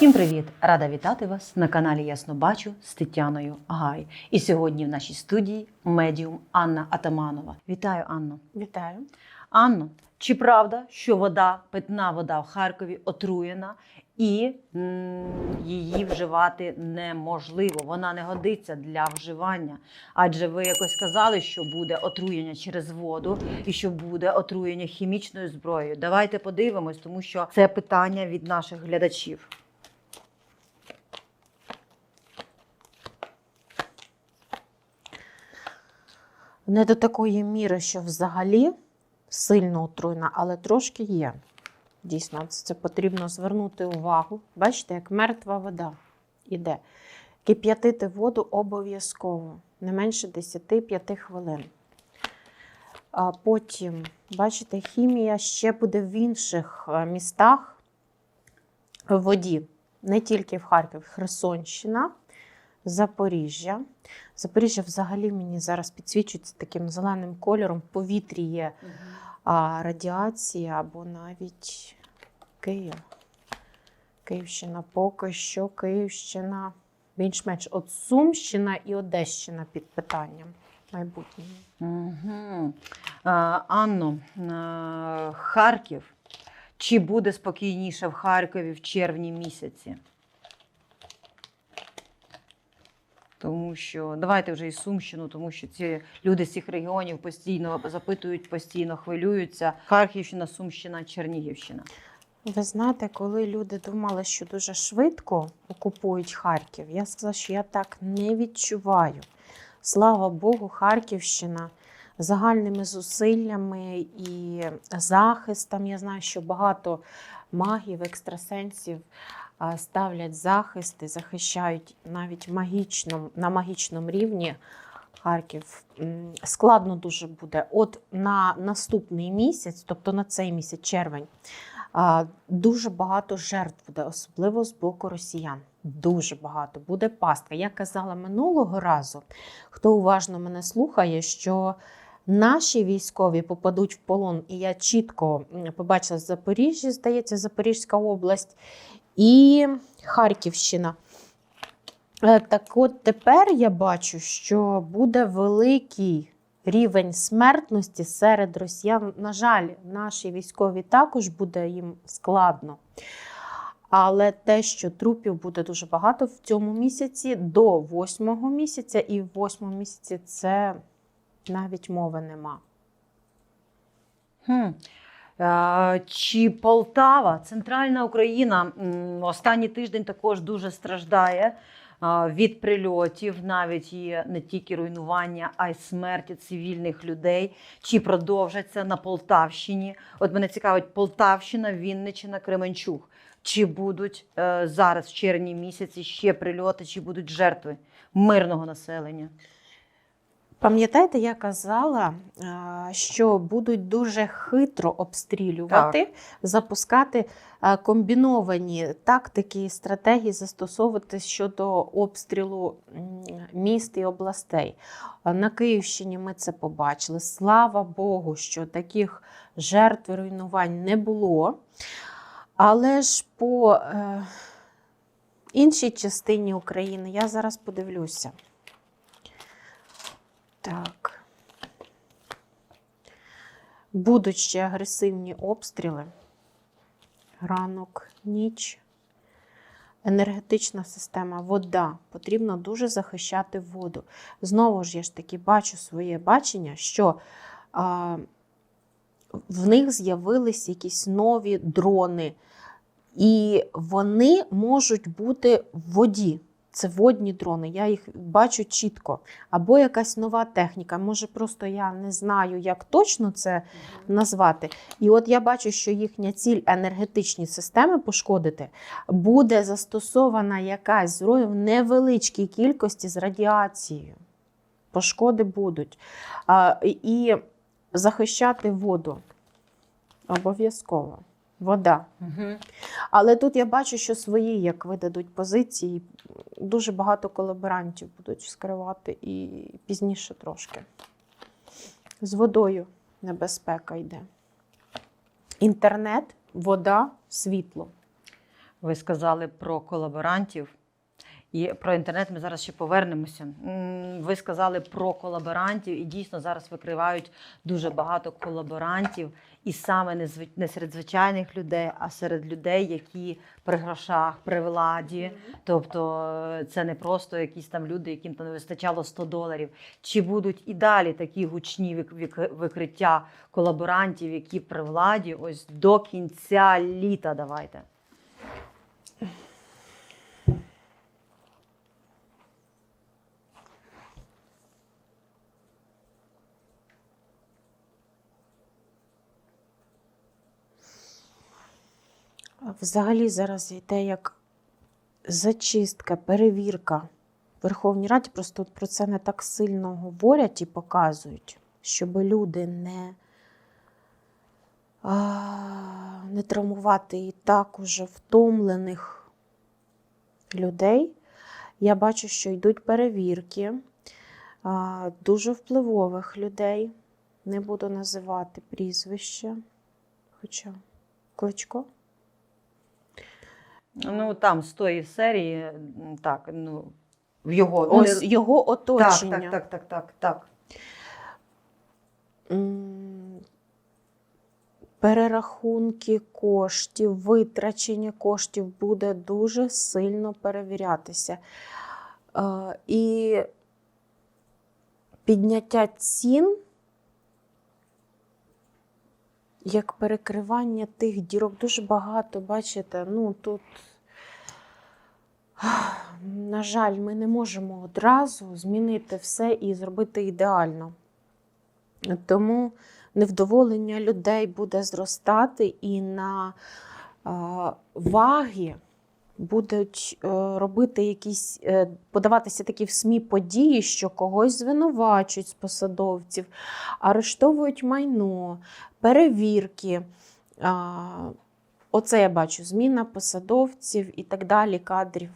Всім привіт! Рада вітати вас на каналі Ясно Бачу з Тетяною Гай. І сьогодні в нашій студії медіум Анна Атаманова. Вітаю, Анно. Вітаю. Анно, чи правда, що вода, питна вода в Харкові отруєна і її вживати неможливо? Вона не годиться для вживання. Адже ви якось казали, що буде отруєння через воду і що буде отруєння хімічною зброєю. Давайте подивимось, тому що це питання від наших глядачів. Не до такої міри, що взагалі сильно отруєна, але трошки є. Дійсно, це, потрібно звернути увагу. Бачите, як мертва вода іде. Кип'ятити воду обов'язково, не менше 10-5 хвилин. А потім, бачите, хімія ще буде в інших е, містах в воді, не тільки в Харкові, Херсонщина, Запоріжжя. Запоріжжя взагалі мені зараз підсвічується таким зеленим кольором. Повітрі є а, радіація або навіть Київ. Київщина поки що Київщина більш-менш от Сумщина і Одещина під питанням майбутнього. Угу. Анно, Харків. Чи буде спокійніше в Харкові в червні місяці? Тому що давайте вже і Сумщину, тому що ці люди з цих регіонів постійно запитують, постійно хвилюються. Харківщина, Сумщина, Чернігівщина. Ви знаєте, коли люди думали, що дуже швидко окупують Харків, я сказала, що я так не відчуваю. Слава Богу, Харківщина загальними зусиллями і захистом. Я знаю, що багато магів, екстрасенсів ставлять захисти, захищають навіть магічном, на магічному рівні. Харків складно дуже буде. От на наступний місяць, тобто на цей місяць, червень, дуже багато жертв буде, особливо з боку росіян. Дуже багато буде пастка. Я казала минулого разу, хто уважно мене слухає, що наші військові попадуть в полон, і я чітко побачила з Запоріжжя, здається, Запорізька область і Харківщина. Е, Так от тепер я бачу, що буде великий рівень смертності серед росіян. На жаль, наші військові також буде їм складно. Але те, що трупів буде дуже багато в цьому місяці до восьмого місяця, і в восьмому місяці це навіть мови нема. Хм. Е, Чи Полтава, центральна Україна, останній тиждень також дуже страждає е, від прильотів, навіть є не тільки руйнування, а й смерті цивільних людей. Чи продовжаться на Полтавщині? От мене цікавить Полтавщина, Вінниччина, Кременчуг. Чи будуть е, зараз в червні місяці ще прильоти, чи будуть жертви мирного населення? Пам'ятаєте, я казала, що будуть дуже хитро обстрілювати, запускати комбіновані тактики і стратегії застосовувати щодо обстрілу міст і областей. На Київщині ми це побачили. Слава Богу, що таких жертв і руйнувань не було. Але ж по е, іншій частині України я зараз подивлюся. Так. Будуть ще агресивні обстріли. Ранок, ніч. Енергетична система, вода. Потрібно дуже захищати воду. Знову ж я ж таки бачу своє бачення, що а, в них з'явились якісь нові дрони, і вони можуть бути в воді. Це водні дрони, я їх бачу чітко. Або якась нова техніка. Може, просто я не знаю, як точно це назвати. І от я бачу, що їхня ціль енергетичні системи пошкодити, буде застосована якась зброя в невеличкій кількості з радіацією. Пошкоди будуть. А, і захищати воду обов'язково. Вода. Угу. Але тут я бачу, що свої, як видадуть позиції, дуже багато колаборантів будуть скривати і пізніше трошки. З водою небезпека йде. Інтернет, вода, світло. Ви сказали про колаборантів. І про інтернет ми зараз ще повернемося. Ви сказали про колаборантів, і дійсно зараз викривають дуже багато колаборантів, і саме не, серед звичайних людей, а серед людей, які при грошах, при владі. Тобто е, це не просто якісь там люди, яким там не вистачало 100 доларів. Чи будуть і далі такі гучні вик- вик- викриття колаборантів, які при владі, ось до кінця літа давайте. Взагалі зараз йде як зачистка, перевірка. В Верховній Раді просто про це не так сильно говорять і показують, щоб люди не, а, не травмувати і так уже втомлених людей. Я бачу, що йдуть перевірки а, дуже впливових людей. Не буду називати прізвище, хоча кличко. Ну там з тої серії, так, ну в його Ось вони- його оточення. так, так, так, так, так. Перерахунки коштів, витрачення коштів буде дуже сильно перевірятися. Е, І підняття цін як перекривання тих дірок дуже багато, бачите, ну тут. На жаль, ми не можемо одразу змінити все і зробити ідеально. Тому невдоволення людей буде зростати, і на ваги будуть е, робити якісь, е, подаватися такі в СМІ події, що когось звинувачують з посадовців, арештовують майно, перевірки. Оце я бачу: зміна посадовців і так далі, кадрів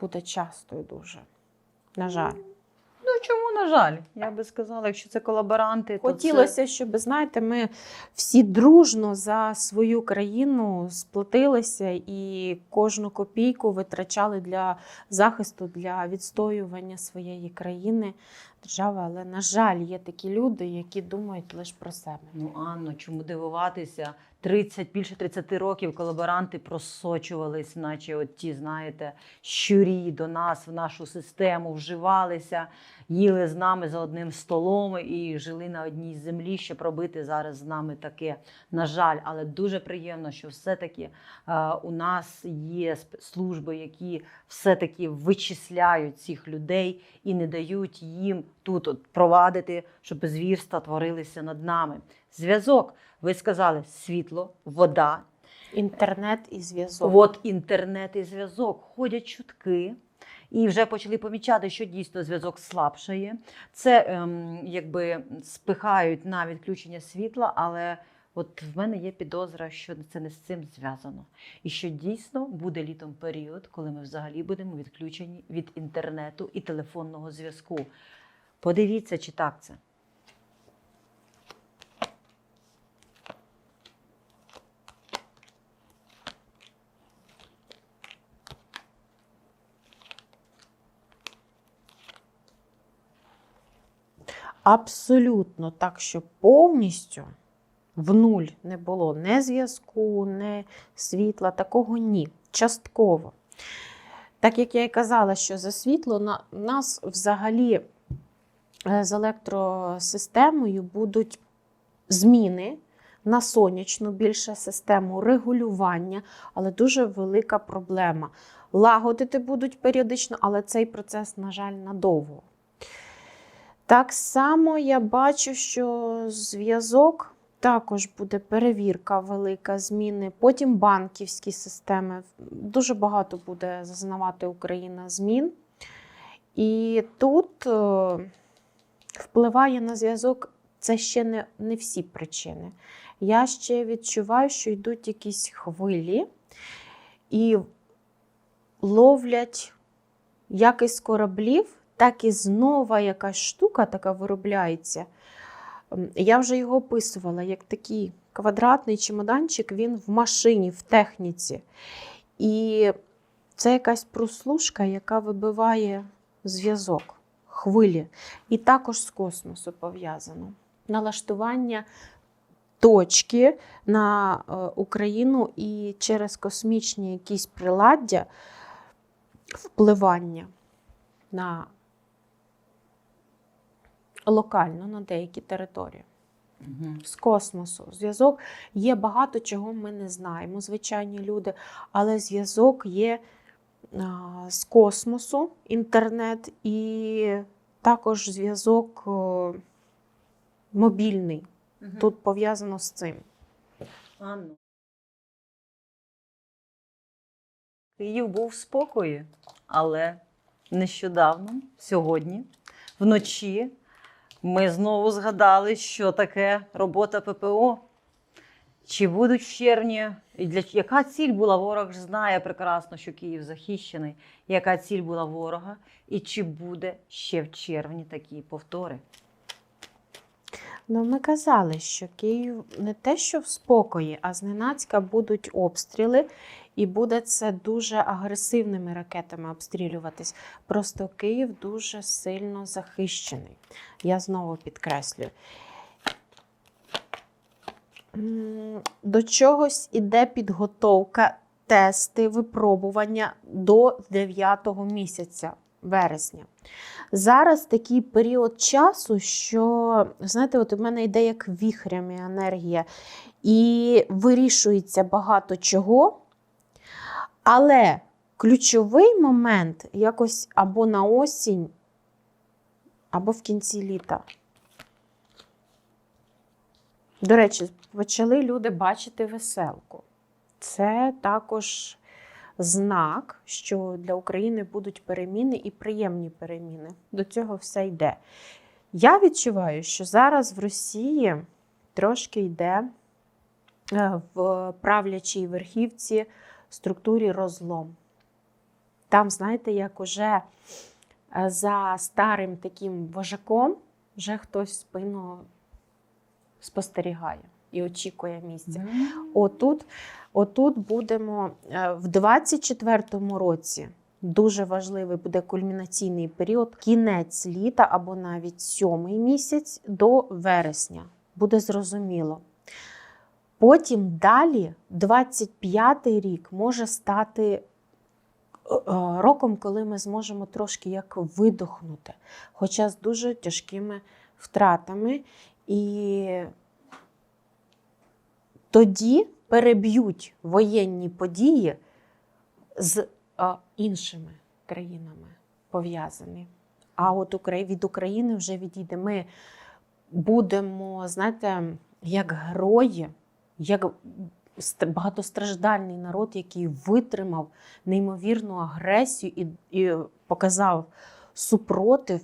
буде частою дуже. На жаль. Ну чому на жаль? Я би сказала, якщо це колаборанти, то Хотілося, щоб, знаєте, ми всі дружно за свою країну сплотилися і кожну копійку витрачали для захисту, для відстоювання своєї країни, держави. Але, на жаль, є такі люди, які думають лише про себе. ну Анно, чому дивуватися? 30, більше 30 років колаборанти просочувались, наче от ті, знаєте, щурі до нас в нашу систему вживалися, їли з нами за одним столом і жили на одній землі, щоб робити зараз з нами таке. На жаль, але дуже приємно, що все-таки е, у нас є служби, які все-таки вичисляють цих людей і не дають їм тут от провадити, щоб звірства творилися над нами. Зв'язок. Ви сказали світло, вода, Інтернет і зв'язок. от інтернет і зв'язок. Ходять чутки. І вже почали помічати, що дійсно зв'язок слабшає. Це ем, якби спихають на відключення світла, але от в мене є підозра, що це не з цим зв'язано. І що дійсно буде літом період, коли ми взагалі будемо відключені від інтернету і телефонного зв'язку. Подивіться, чи так це. Абсолютно так, що повністю в нуль не було ні зв'язку, ні світла, такого ні. Частково. Так як я і казала, що за світло на нас взагалі з електросистемою будуть зміни на сонячну більше систему регулювання, але дуже велика проблема. Лагодити будуть періодично, але цей процес, на жаль, надовго. Так само я бачу, що зв'язок також буде перевірка велика, зміни. Потім банківські системи. Дуже багато буде зазнавати Україна змін. І тут е, впливає на зв'язок це ще не, не всі причини. Я ще відчуваю, що йдуть якісь хвилі і ловлять як із кораблів, так і знову якась штука така виробляється. Я вже його описувала як такий квадратний чемоданчик, він в машині, в техніці. І це якась прослушка, яка вибиває зв'язок, хвилі. І також з космосу пов'язано. Налаштування точки на е, Україну і через космічні якісь приладдя впливання на локально на деякі території з космосу. Зв'язок є багато чого ми не знаємо, звичайні люди, але зв'язок є з космосу, інтернет і також зв'язок о, мобільний. Тут пов'язано з цим. Анно. Київ був в спокої, але нещодавно, сьогодні, вночі, ми знову згадали, що таке робота ППО. Чи будуть червні, і для яка ціль була ворог ж знає прекрасно, що Київ захищений, яка ціль була ворога, і чи буде ще в червні такі повтори? Ну, ми казали, що Київ не те, що в спокої, а зненацька будуть обстріли, і буде це дуже агресивними ракетами обстрілюватись. Просто Київ дуже сильно захищений. Я знову підкреслюю. До чогось іде підготовка, тести, випробування до 9 місяця вересня. Зараз такий період часу, що, знаєте, от у мене йде як віхрями енергія, і вирішується багато чого. Але ключовий момент якось або на осінь, або в кінці літа. До речі, почали люди бачити веселку. Це також знак, що для України будуть переміни і приємні переміни. До цього все йде. Я відчуваю, що зараз в Росії трошки йде е, в правлячій верхівці структурі розлом. Там, знаєте, як уже е, за старим таким вожаком вже хтось спину спостерігає і очікує місця. Отут, отут будемо е, в 24-му році. Дуже важливий буде кульмінаційний період, кінець літа або навіть сьомий місяць до вересня. Буде зрозуміло. Потім далі, 25-й рік може стати е, е, роком, коли ми зможемо трошки як видохнути, хоча з дуже тяжкими втратами. І тоді переб'ють воєнні події з а, іншими країнами пов'язані. А от від України вже відійде. Ми будемо, знаєте, як герої, як багатостраждальний народ, який витримав неймовірну агресію і, і показав супротив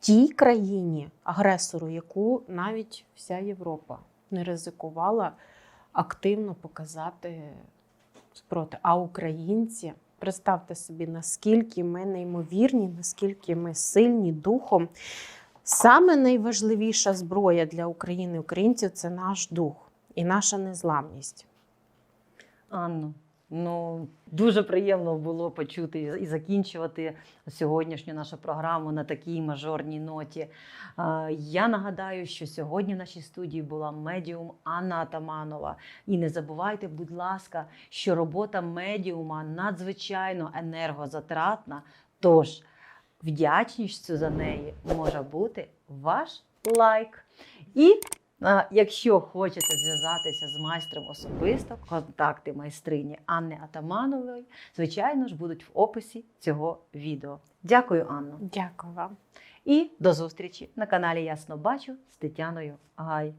тій країні, агресору, яку навіть вся Європа не ризикувала активно показати спротив. А українці, представте собі, наскільки ми неймовірні, наскільки ми сильні духом. Саме найважливіша зброя для України українців це наш дух і наша незламність. Анно, ну дуже приємно було почути і закінчувати сьогоднішню нашу програму на такій мажорній ноті. Я нагадаю, що сьогодні в нашій студії була медіум Анна Атаманова. І не забувайте, будь ласка, що робота медіума надзвичайно енергозатратна. Тож вдячністю за неї може бути ваш лайк. І Якщо хочете зв'язатися з майстром особисто, контакти майстрині Анни Атаманової, звичайно ж, будуть в описі цього відео. Дякую, Анно. Дякую вам. І до зустрічі на каналі Ясно Бачу з Тетяною Гай.